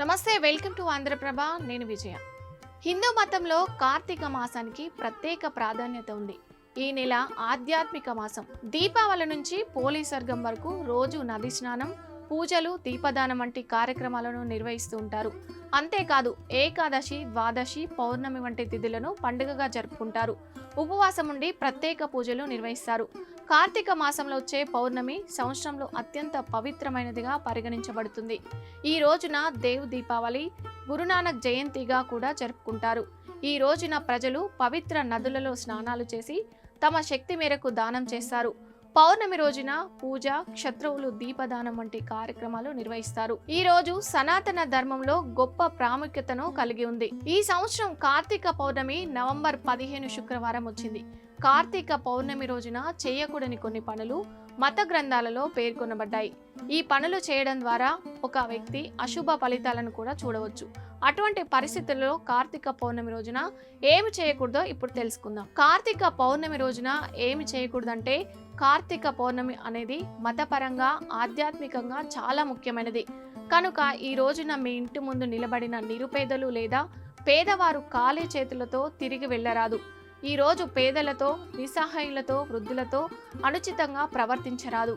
నమస్తే welcome to Andhraprabha. నేను విజయ. హిందూ మతంలో కార్తీక మాసానికి ప్రత్యేక ప్రాధాన్యత ఉంది. ఈ నెల ఆధ్యాత్మిక మాసం. దీపావళి నుంచి పోలీ సర్గం వరకు రోజు నది స్నానం పూజలు దీపదానం వంటి కార్యక్రమాలను నిర్వహిస్తూ ఉంటారు. అంతేకాదు ఏకాదశి ద్వాదశి పౌర్ణమి వంటి తిథులను పండుగగా జరుపుకుంటారు. ఉపవాసం ఉండి ప్రత్యేక పూజలు నిర్వహిస్తారు. కార్తీక మాసంలో వచ్చే పౌర్ణమి సంవత్సరంలో అత్యంత పవిత్రమైనదిగా పరిగణించబడుతుంది. ఈ రోజున దేవ్ దీపావళి గురునానక్ జయంతిగా కూడా జరుపుకుంటారు. ఈ రోజున ప్రజలు పవిత్ర నదులలో స్నానాలు చేసి తమ శక్తి మేరకు దానం చేస్తారు. పౌర్ణమి రోజున పూజ క్షత్రువులు దీపదానం వంటి కార్యక్రమాలు నిర్వహిస్తారు. ఈ రోజు సనాతన ధర్మంలో గొప్ప ప్రాముఖ్యతను కలిగి ఉంది. ఈ సంవత్సరం కార్తీక పౌర్ణమి నవంబర్ పదిహేను శుక్రవారం వచ్చింది. కార్తీక పౌర్ణమి రోజున చేయకూడని కొన్ని పనులు మత గ్రంథాలలో పేర్కొనబడ్డాయి. ఈ పనులు చేయడం ద్వారా ఒక వ్యక్తి అశుభ ఫలితాలను కూడా చూడవచ్చు. అటువంటి పరిస్థితుల్లో కార్తీక పౌర్ణమి రోజున ఏమి చేయకూడదో ఇప్పుడు తెలుసుకుందాం. కార్తీక పౌర్ణమి రోజున ఏమి చేయకూడదంటే కార్తీక పౌర్ణమి అనేది మతపరంగా ఆధ్యాత్మికంగా చాలా ముఖ్యమైనది. కనుక ఈ రోజున మీ ఇంటి ముందు నిలబడిన నిరుపేదలు లేదా పేదవారు ఖాళీ చేతులతో తిరిగి వెళ్ళరాదు. ఈ రోజు పేదలతో నిస్సహాయులతో వృద్ధులతో అనుచితంగా ప్రవర్తించరాదు.